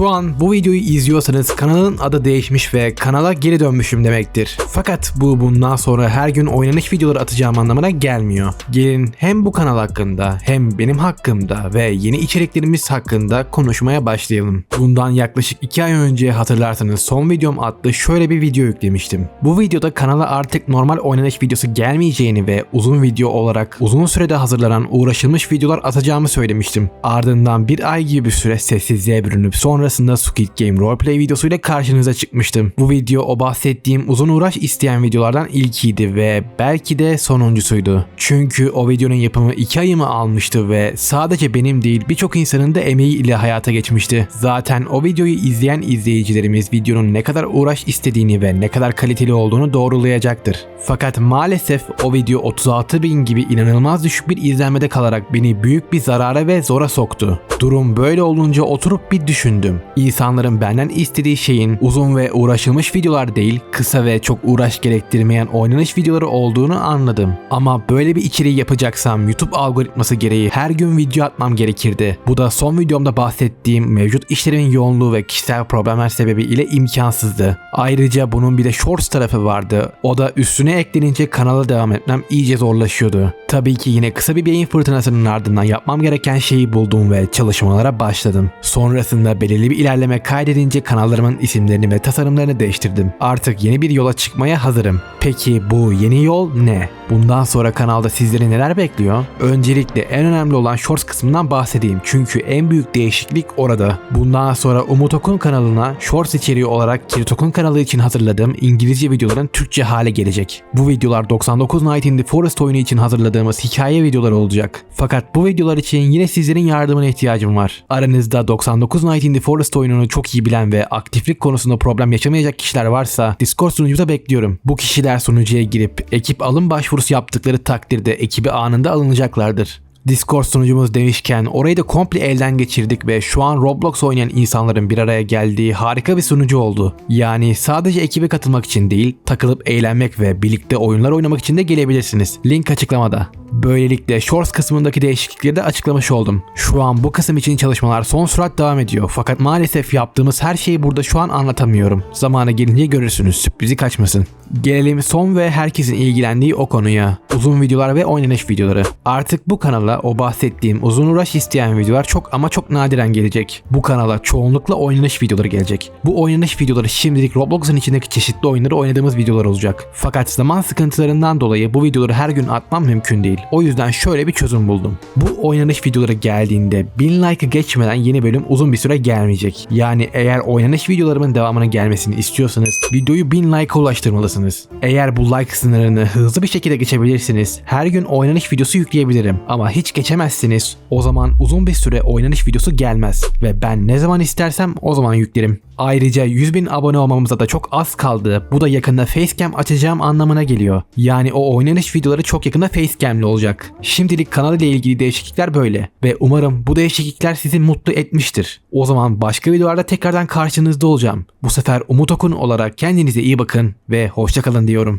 Şu an bu videoyu izliyorsanız kanalın adı değişmiş ve kanala geri dönmüşüm demektir. Fakat bu bundan sonra her gün oynanış videoları atacağım anlamına gelmiyor. Gelin hem bu kanal hakkında hem benim hakkımda ve yeni içeriklerimiz hakkında konuşmaya başlayalım. Bundan yaklaşık 2 ay önce hatırlarsanız son videom adlı şöyle bir video yüklemiştim. Bu videoda kanala artık normal oynanış videosu gelmeyeceğini ve uzun video olarak uzun sürede hazırlanan uğraşılmış videolar atacağımı söylemiştim. Ardından bir ay gibi bir süre sessizliğe bürünüp sonrasında Squid Game roleplay videosuyla karşınıza çıkmıştım. Bu video o bahsettiğim uzun uğraş isteyen videolardan ilkiydi ve belki de sonuncusuydu. Çünkü o videonun yapımı 2 ayımı almıştı ve sadece benim değil birçok insanın da emeği ile hayata geçmişti. Zaten o videoyu izleyen izleyicilerimiz videonun ne kadar uğraş istediğini ve ne kadar kaliteli olduğunu doğrulayacaktır. Fakat maalesef o video 36 bin gibi inanılmaz düşük bir izlenmede kalarak beni büyük bir zarara ve zora soktu. Durum böyle olunca oturup bir düşündüm. İnsanların benden istediği şeyin uzun ve uğraşılmış videolar değil, kısa ve çok uğraş gerektirmeyen oynanış videoları olduğunu anladım. Ama böyle bir içeriği yapacaksam YouTube algoritması gereği her gün video atmam gerekirdi. Bu da son videomda bahsettiğim mevcut işlerimin yoğunluğu ve kişisel problemler sebebiyle imkansızdı. Ayrıca bunun bir de shorts tarafı vardı. O da üstüne eklenince kanala devam etmem iyice zorlaşıyordu. Tabii ki yine kısa bir beyin fırtınasının ardından yapmam gereken şeyi buldum ve çalışmalara başladım. Sonrasında belirli bir ilerleme kaydedince kanallarımın isimlerini ve tasarımlarını değiştirdim. Artık yeni bir yola çıkmaya hazırım. Peki bu yeni yol ne? Bundan sonra kanalda sizleri neler bekliyor? Öncelikle en önemli olan Shorts kısmından bahsedeyim. Çünkü en büyük değişiklik orada. Bundan sonra Umut Okun kanalına Shorts içeriği olarak Kirit Okun kanalı için hazırladığım İngilizce videoların Türkçe hale gelecek. Bu videolar 99 Night in the Forest oyunu için hazırladığımız hikaye videoları olacak. Fakat bu videolar için yine sizlerin yardımına ihtiyacım var. Aranızda 99 Night in the Forest oyununu çok iyi bilen ve aktiflik konusunda problem yaşamayacak kişiler varsa Discord sunucumuza bekliyorum. Bu kişiler sunucuya girip ekip alım başvurusu yaptıkları takdirde ekibi anında alınacaklardır. Discord sunucumuz demişken orayı da komple elden geçirdik ve şu an Roblox oynayan insanların bir araya geldiği harika bir sunucu oldu. Yani sadece ekibe katılmak için değil, takılıp eğlenmek ve birlikte oyunlar oynamak için de gelebilirsiniz. Link açıklamada. Böylelikle Shorts kısmındaki değişiklikleri de açıklamış oldum. Şu an bu kısım için çalışmalar son sürat devam ediyor fakat maalesef yaptığımız her şeyi burada şu an anlatamıyorum. Zamanı gelince görürsünüz sürprizi kaçmasın. Gelelim son ve herkesin ilgilendiği o konuya. Uzun videolar ve oynanış videoları. Artık bu kanala o bahsettiğim uzun uğraş isteyen videolar çok ama çok nadiren gelecek. Bu kanala çoğunlukla oynanış videoları gelecek. Bu oynanış videoları şimdilik Roblox'un içindeki çeşitli oyunları oynadığımız videolar olacak. Fakat zaman sıkıntılarından dolayı bu videoları her gün atmam mümkün değil. O yüzden şöyle bir çözüm buldum. Bu oynanış videoları geldiğinde 1000 like'ı geçmeden yeni bölüm uzun bir süre gelmeyecek. Yani eğer oynanış videolarımın devamının gelmesini istiyorsanız videoyu 1000 like'a ulaştırmalısınız. Eğer bu like sınırını hızlı bir şekilde geçebilirsiniz her gün oynanış videosu yükleyebilirim. Ama hiç geçemezsiniz o zaman uzun bir süre oynanış videosu gelmez. Ve ben ne zaman istersem o zaman yüklerim. Ayrıca 100 bin abone olmamıza da çok az kaldı. Bu da yakında facecam açacağım anlamına geliyor. Yani o oynanış videoları çok yakında facecam'li olacak. Şimdilik kanal ile ilgili değişiklikler böyle. Ve umarım bu değişiklikler sizi mutlu etmiştir. O zaman başka videolarda tekrardan karşınızda olacağım. Bu sefer Umut Okun olarak kendinize iyi bakın ve hoşçakalın diyorum.